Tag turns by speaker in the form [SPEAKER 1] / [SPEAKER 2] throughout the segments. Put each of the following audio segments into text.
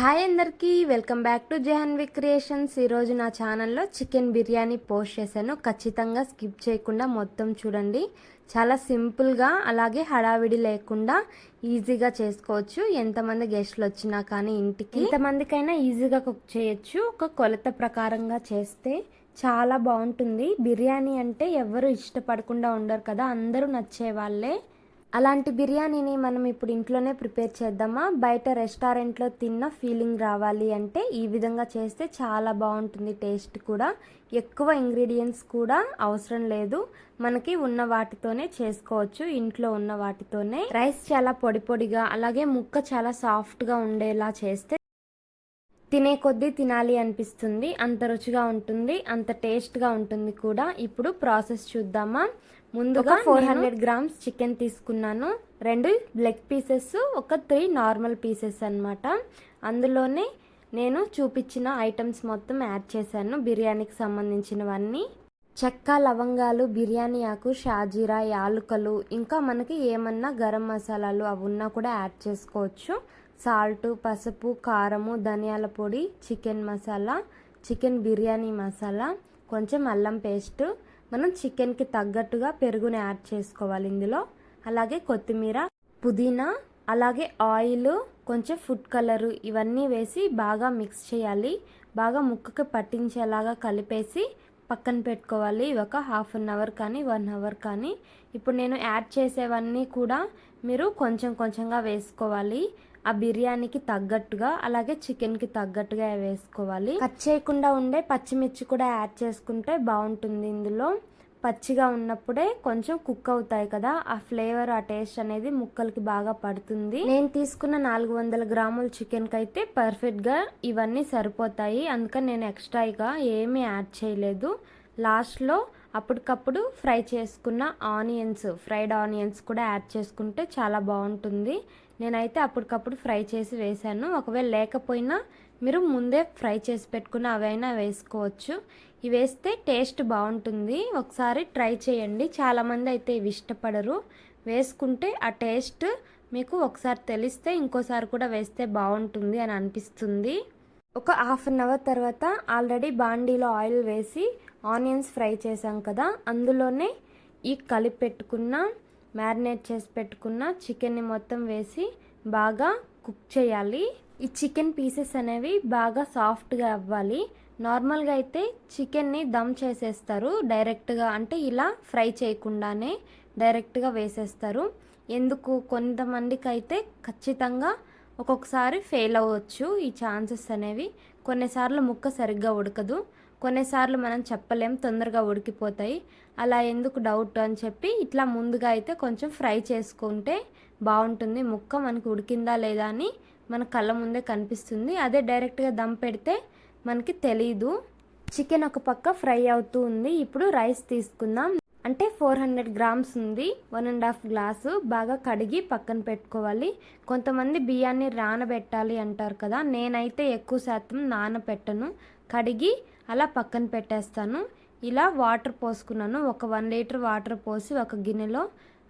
[SPEAKER 1] Hi అందరికీ welcome back to Jahnavi creations. ఈరోజు నా ఛానల్లో చికెన్ బిర్యానీ పోస్ట్ చేశాను. ఖచ్చితంగా స్కిప్ చేయకుండా మొత్తం చూడండి. చాలా సింపుల్గా అలాగే హడావిడి లేకుండా ఈజీగా చేసుకోవచ్చు. ఎంతమంది గెస్ట్లు వచ్చినా కానీ ఇంటికి. ఎంతమందికైనా ఈజీగా కుక్ చేయొచ్చు. ఒక కొలత ప్రకారంగా చేస్తే చాలా బాగుంటుంది. బిర్యానీ అంటే ఎవరు ఇష్టపడకుండా ఉండరు కదా. అందరూ నచ్చే వాళ్ళే అలాంటి బిర్యానీని మనం ఇప్పుడు ఇంట్లోనే ప్రిపేర్ చేద్దామా? బయట రెస్టారెంట్లో తిన్న ఫీలింగ్ రావాలి అంటే ఈ విధంగా చేస్తే చాలా బాగుంటుంది టేస్ట్ కూడా. ఎక్కువ ఇంగ్రీడియంట్స్ కూడా అవసరం లేదు. మనకి ఉన్న వాటితోనే చేసుకోవచ్చు. ఇంట్లో ఉన్న వాటితోనే. రైస్ చాలా పొడి పొడిగా అలాగే ముక్క చాలా సాఫ్ట్గా ఉండేలా చేస్తే తినే కొద్దీ తినాలి అనిపిస్తుంది. అంత రుచిగా ఉంటుంది అంత టేస్ట్గా ఉంటుంది కూడా. ఇప్పుడు ప్రాసెస్ చూద్దామా? ముందుగా ఫోర్ హండ్రెడ్ గ్రామ్స్ చికెన్ తీసుకున్నాను. రెండు లెగ్ పీసెస్ ఒక త్రీ నార్మల్ పీసెస్ అనమాట అందులోనే నేను చూపించిన ఐటమ్స్ మొత్తం యాడ్ చేశాను. బిర్యానీకి సంబంధించినవన్నీ. చెక్క లవంగాలు బిర్యానీ ఆకు షాజీరా యాలుకలు ఇంకా మనకి ఏమన్నా గరం మసాలాలు అవి ఉన్నా కూడా యాడ్ చేసుకోవచ్చు. సాల్ట్ పసుపు కారము ధనియాల పొడి చికెన్ మసాలా చికెన్ బిర్యానీ మసాలా కొంచెం అల్లం పేస్ట్ మనం చికెన్కి తగ్గట్టుగా పెరుగుని యాడ్ చేసుకోవాలి ఇందులో. అలాగే కొత్తిమీర పుదీనా అలాగే ఆయిల్ కొంచెం ఫుడ్ కలరు ఇవన్నీ వేసి బాగా మిక్స్ చేయాలి. బాగా ముక్కకి పట్టించేలాగా కలిపేసి పక్కన పెట్టుకోవాలి. ఒక హాఫ్ అన్ అవర్ కానీ వన్ అవర్ కానీ. ఇప్పుడు నేను యాడ్ చేసేవన్నీ కూడా మీరు కొంచెం కొంచెంగా వేసుకోవాలి. ఆ బిర్యానీకి తగ్గట్టుగా అలాగే చికెన్కి తగ్గట్టుగా వేసుకోవాలి. కట్ చేయకుండా ఉండే పచ్చిమిర్చి కూడా యాడ్ చేసుకుంటే బాగుంటుంది ఇందులో. పచ్చిగా ఉన్నప్పుడే కొంచెం కుక్ అవుతాయి కదా ఆ ఫ్లేవర్ ఆ టేస్ట్ అనేది ముక్కలకి బాగా పడుతుంది. నేను తీసుకున్న నాలుగు వందల గ్రాముల చికెన్కి అయితే పర్ఫెక్ట్గా ఇవన్నీ సరిపోతాయి. అందుకని నేను ఎక్స్ట్రాగా ఏమీ యాడ్ చేయలేదు. లాస్ట్లో అప్పటికప్పుడు ఫ్రై చేసుకున్న ఆనియన్స్ ఫ్రైడ్ ఆనియన్స్ కూడా యాడ్ చేసుకుంటే చాలా బాగుంటుంది. నేనైతే అప్పటికప్పుడు ఫ్రై చేసి వేశాను. ఒకవేళ లేకపోయినా మీరు ముందే ఫ్రై చేసి పెట్టుకున్న అవైనా వేసుకోవచ్చు. ఇవి వేస్తే టేస్ట్ బాగుంటుంది. ఒకసారి ట్రై చేయండి. చాలామంది అయితే ఇవి ఇష్టపడరు. వేసుకుంటే ఆ టేస్ట్ మీకు ఒకసారి తెలిస్తే ఇంకోసారి కూడా వేస్తే బాగుంటుంది అని అనిపిస్తుంది. ఒక హాఫ్ అన్ అవర్ తర్వాత ఆల్రెడీ బాండీలో ఆయిల్ వేసి ఆనియన్స్ ఫ్రై చేసాం కదా. అందులోనే ఈ కలిపి పెట్టుకున్న మ్యారినేట్ చేసి పెట్టుకున్న చికెన్ని మొత్తం వేసి బాగా కుక్ చేయాలి. ఈ చికెన్ పీసెస్ అనేవి బాగా సాఫ్ట్గా అవ్వాలి. నార్మల్గా అయితే చికెన్ని దమ్ చేసేస్తారు. డైరెక్ట్గా అంటే ఇలా ఫ్రై చేయకుండానే డైరెక్ట్గా వేసేస్తారు. ఎందుకు? కొంతమందికి అయితే ఖచ్చితంగా ఒక్కొక్కసారి ఫెయిల్ అవ్వచ్చు ఈ ఛాన్సెస్ అనేవి. కొన్నిసార్లు ముక్క సరిగ్గా ఉడకదు. కొన్నిసార్లు మనం చెప్పలేం తొందరగా ఉడికిపోతాయి. అలా ఎందుకు డౌట్ అని చెప్పి ఇట్లా ముందుగా అయితే కొంచెం ఫ్రై చేసుకుంటే బాగుంటుంది. ముక్క మనకు ఉడికిందా లేదా అని మన కళ్ళ ముందే కనిపిస్తుంది. అదే డైరెక్ట్గా దమ్ పెడితే మనకి తెలీదు. చికెన్ ఒక పక్క ఫ్రై అవుతూ ఉంది. ఇప్పుడు రైస్ తీసుకుందాం. అంటే ఫోర్ హండ్రెడ్ గ్రామ్స్ ఉంది. వన్ అండ్ హాఫ్ గ్లాసు బాగా కడిగి పక్కన పెట్టుకోవాలి. కొంతమంది బియ్యాన్ని రానబెట్టాలి అంటారు కదా. నేనైతే ఎక్కువ శాతం నానబెట్టను. కడిగి అలా పక్కన పెట్టేస్తాను. ఇలా వాటర్ పోసుకున్నాను. ఒక వన్ లీటర్ వాటర్ పోసి ఒక గిన్నెలో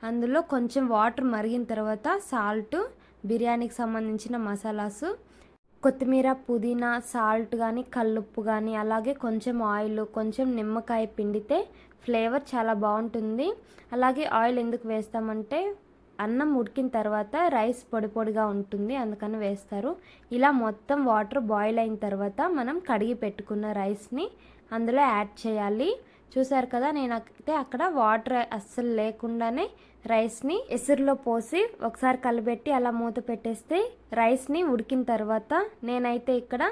[SPEAKER 1] అందులో కొంచెం వాటర్ మరిగిన తర్వాత సాల్ట్ బిర్యానీకి సంబంధించిన మసాలాసు కొత్తిమీర పుదీనా సాల్ట్ కానీ కల్లుప్పు కానీ అలాగే కొంచెం ఆయిల్ కొంచెం నిమ్మకాయ పిండితే ఫ్లేవర్ చాలా బాగుంటుంది. అలాగే ఆయిల్ ఎందుకు వేస్తామంటే అన్నం ఉడికిన తర్వాత రైస్ పొడి పొడిగా ఉంటుంది అందుకని వేస్తారు. ఇలా మొత్తం వాటర్ బాయిల్ అయిన తర్వాత మనం కడిగి పెట్టుకున్న రైస్ని అందులో యాడ్ చేయాలి. చూసారు కదా నేను అయితే అక్కడ వాటర్ అస్సలు లేకుండానే రైస్ని ఎసురులో పోసి ఒకసారి కలిపెట్టి అలా మూత పెట్టేస్తే రైస్ని ఉడికిన తర్వాత నేనైతే ఇక్కడ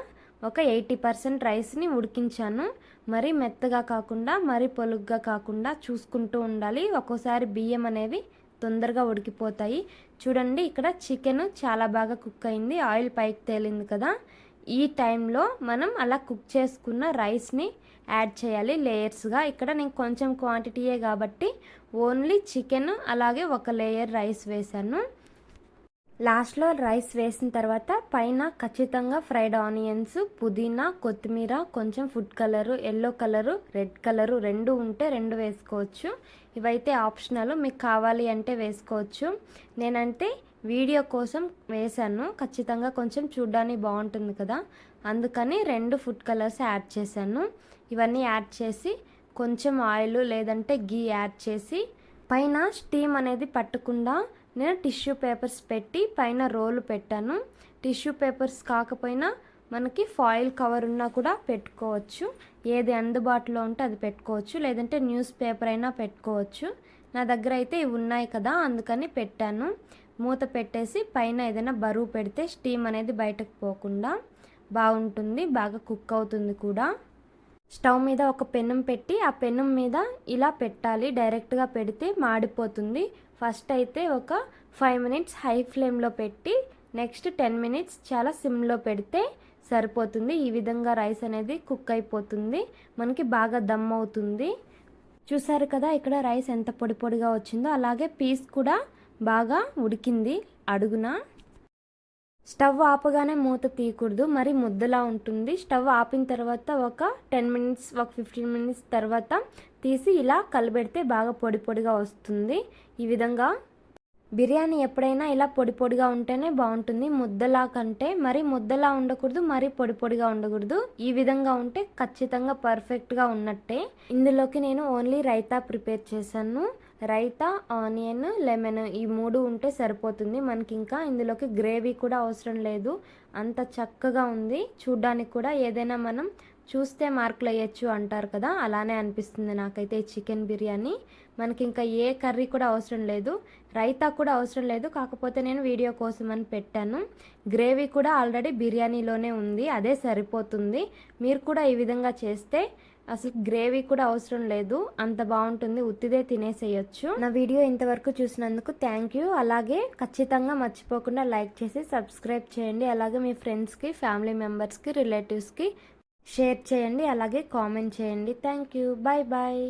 [SPEAKER 1] ఒక ఎయిటీ పర్సెంట్ రైస్ని ఉడికించాను. మరీ మెత్తగా కాకుండా మరీ పొలుగ్గా కాకుండా చూసుకుంటూ ఉండాలి. ఒక్కోసారి బియ్యం అనేవి తొందరగా ఉడికిపోతాయి. చూడండి ఇక్కడ చికెన్ చాలా బాగా కుక్ అయింది. ఆయిల్ పైకి తేలింది కదా. ఈ టైంలో మనం అలా కుక్ చేసుకున్న రైస్ని యాడ్ చేయాలి లేయర్స్గా. ఇక్కడ నేను కొంచెం క్వాంటిటీయే కాబట్టి ఓన్లీ చికెన్ అలాగే ఒక లేయర్ రైస్ వేసాను లాస్ట్లో రైస్ వేసిన తర్వాత పైన ఖచ్చితంగా ఫ్రైడ్ ఆనియన్స్ పుదీనా కొత్తిమీర కొంచెం food colour yellow colour red colour రెండు ఉంటే రెండు వేసుకోవచ్చు. ఇవైతే ఆప్షనల్. మీకు కావాలి అంటే వేసుకోవచ్చు. నేనంటే వీడియో కోసం వేశాను. ఖచ్చితంగా కొంచెం చూడ్డానికి బాగుంటుంది కదా. అందుకని రెండు ఫుడ్ కలర్స్ యాడ్ చేశాను. ఇవన్నీ యాడ్ చేసి కొంచెం ఆయిల్ లేదంటే గీ యాడ్ చేసి పైన స్టీమ్ అనేది పట్టకుండా నేను టిష్యూ పేపర్స్ పెట్టి పైన రోలు పెట్టాను. టిష్యూ పేపర్స్ కాకపోయినా మనకి ఫాయిల్ కవర్ ఉన్నా కూడా పెట్టుకోవచ్చు. ఏది అందుబాటులో ఉంటే అది పెట్టుకోవచ్చు. లేదంటే న్యూస్ పేపర్ అయినా పెట్టుకోవచ్చు. నా దగ్గర అయితే ఇవి ఉన్నాయి కదా అందుకని పెట్టాను. మూత పెట్టేసి పైన ఏదైనా బరువు పెడితే స్టీమ్ అనేది బయటకు పోకుండా బాగుంటుంది బాగా కుక్ అవుతుంది కూడా. స్టవ్ మీద ఒక పెనం పెట్టి ఆ పెనం మీద ఇలా పెట్టాలి. డైరెక్ట్గా పెడితే మాడిపోతుంది. ఫస్ట్ అయితే ఒక ఫైవ్ మినిట్స్ హై ఫ్లేమ్లో పెట్టి నెక్స్ట్ టెన్ మినిట్స్ చాలా సిమ్లో పెడితే సరిపోతుంది. ఈ విధంగా రైస్ అనేది కుక్ అయిపోతుంది. మనకి బాగా దమ్ అవుతుంది. చూసారు కదా ఇక్కడ రైస్ ఎంత పొడి పొడిగా వచ్చిందో అలాగే పీస్ కూడా బాగా ఉడికింది. అడుగున స్టవ్ ఆపగానే మూత తీయకూడదు మరి ముద్దలా ఉంటుంది. స్టవ్ ఆపిన తర్వాత ఒక టెన్ మినిట్స్ ఒక ఫిఫ్టీన్ మినిట్స్ తర్వాత తీసి ఇలా కలబెడితే బాగా పొడి పొడిగా వస్తుంది. ఈ విధంగా బిర్యానీ ఎప్పుడైనా ఇలా పొడి పొడిగా ఉంటేనే బాగుంటుంది. ముద్దలా కంటే మరి ముద్దలా ఉండకూడదు మరి పొడి పొడిగా ఉండకూడదు. ఈ విధంగా ఉంటే ఖచ్చితంగా పర్ఫెక్ట్గా ఉన్నట్టే. ఇందులోకి నేను ఓన్లీ రైతా ప్రిపేర్ చేశాను. రైతా ఆనియన్ లెమన్ ఈ మూడు ఉంటే సరిపోతుంది. మనకి ఇంకా ఇందులోకి గ్రేవీ కూడా అవసరం లేదు. అంత చక్కగా ఉంది. చూడ్డానికి కూడా ఏదైనా మనం చూస్తే మార్కులు వేయచ్చు అంటారు కదా అలానే అనిపిస్తుంది నాకైతే చికెన్ బిర్యానీ. మనకి ఇంకా ఏ కర్రీ కూడా అవసరం లేదు రైతా కూడా అవసరం లేదు కాకపోతే నేను వీడియో కోసం అని పెట్టాను. గ్రేవీ కూడా ఆల్రెడీ బిర్యానీలోనే ఉంది అదే సరిపోతుంది. మీరు కూడా ఈ విధంగా చేస్తే అసలు గ్రేవీ కూడా అవసరం లేదు అంత బాగుంటుంది ఉత్తిదే తినేసేయచ్చు. నా వీడియో ఇంతవరకు చూసినందుకు థ్యాంక్ యూ. అలాగే ఖచ్చితంగా మర్చిపోకుండా లైక్ చేసి సబ్స్క్రైబ్ చేయండి. అలాగే మీ ఫ్రెండ్స్కి ఫ్యామిలీ మెంబర్స్కి రిలేటివ్స్కి షేర్ చేయండి అలాగే కామెంట్ చేయండి. Thank you. Bye bye